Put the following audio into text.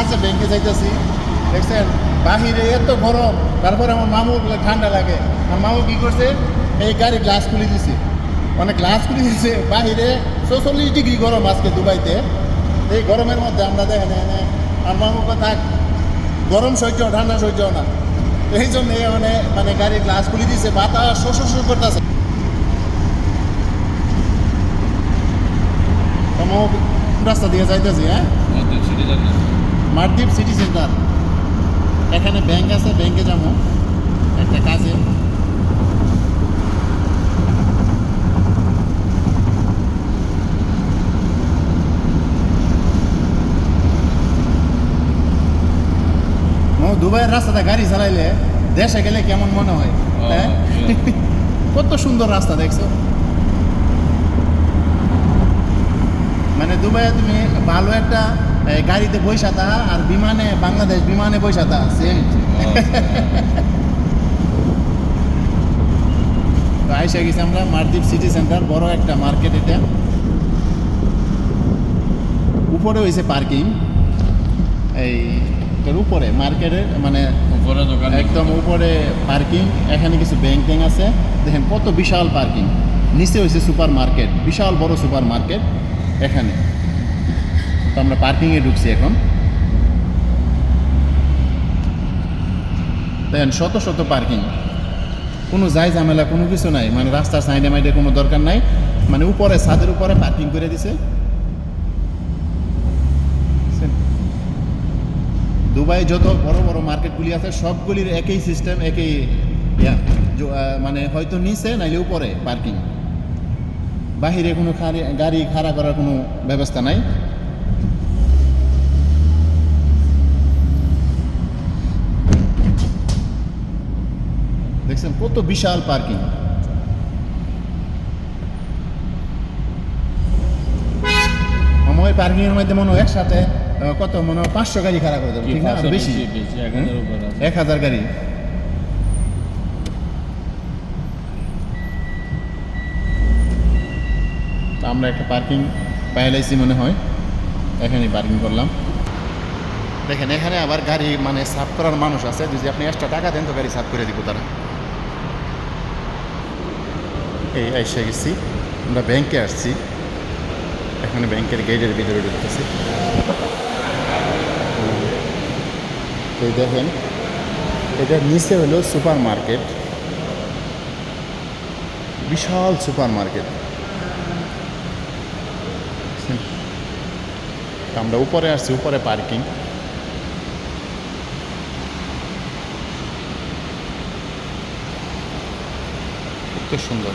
আছে, ব্যাংকে যাইতেছি। দেখছেন? বাহিরে এত গরম, তারপরে আমার মামু ঠান্ডা লাগে। আমার মামু কি করছে? এই গাড়ি গ্লাস খুলে দিছে। মানে গ্লাস খুলে দিছে। বাহিরে চৌচল্লিশ ডিগ্রি গরম আজকে দুবাইতে। এই গরমের মধ্যে আমরা দেখেন এখানে আমার মামু থাক, গরম সহ্য, ঠান্ডা সহ্য না। এই জন্য মানে মানে গাড়ির গ্লাস খুলে দিছে, বাতাস শো শো করতেছে। রাস্তা দিয়ে যাইতেছি হ্যাঁ? মারদ্বীপ সিটি সেন্টার এখানে ব্যাংক আছে ব্যাংকে যাব। একটা কাজে। দুবাইয়ের রাস্তাতে গাড়ি চালাইলে দেশে গেলে কেমন মনে হয়? হ্যাঁ? কত সুন্দর রাস্তা দেখছ? মানে দুবাইয়ে তুমি ভালো একটা গাড়িতে বৈশা তা আর বিমানে বাংলাদেশ বিমানে বৈশা তা সেম তো আইসা গেছি আমরা মালদ্বীপ সিটি সেন্টার বড় একটা মার্কেট এটা উপরে হয়েছে পার্কিং এই উপরে মার্কেটের মানে উপরে দোকান একদম উপরে পার্কিং এখানে কিছু ব্যাংক ট্যাঙ্ক আছে। দেখেন কত বিশাল পার্কিং নিচে হয়েছে সুপার মার্কেট বিশাল বড় সুপার মার্কেট এখানে। তো আমরা পার্কিংয়ে ঢুকছি এখন। দেখেন, শত শত পার্কিং কোনো যাই ঝামেলা, কোনো কিছু নাই। মানে রাস্তার সাইডে মাইডে কোনো দরকার নাই। মানে উপরে, ছাদের উপরে পার্কিং করে দিছে। দুবাই যত বড় বড় মার্কেটগুলি আছে, সবগুলির একই সিস্টেম একই মানে হয়তো নিচে, নাইলে উপরে পার্কিং বাহিরে কোনো গাড়ি খাড়া করার কোনো ব্যবস্থা নাই। দেখছেন কত বিশাল পার্কিং আমার পার্কিং এর মধ্যে মনে হয় একসাথে কত মনে হয় পাঁচশো গাড়ি খাড়া করে দেবো ঠিক না? বেশি? এক হাজার গাড়ি। আমরা একটা পার্কিং পাইলাইছি মনে হয়। এখানে পার্কিং করলাম। দেখেন এখানে আবার গাড়ি মানে সাফ করার মানুষ আছে। যদি আপনি এক্সট্রা টাকা দেন তো গাড়ি সাফ করে দিব তারা। এই এসে গেছি। আমরা ব্যাংকে আসছি। এখানে ব্যাংকের গেটের ভিতরে ঢুকতেছি। এই দেখেন এটার নিচে হলো সুপার মার্কেট বিশাল সুপার মার্কেট আমরা উপরে আসছি, উপরে পার্কিং খুব সুন্দর।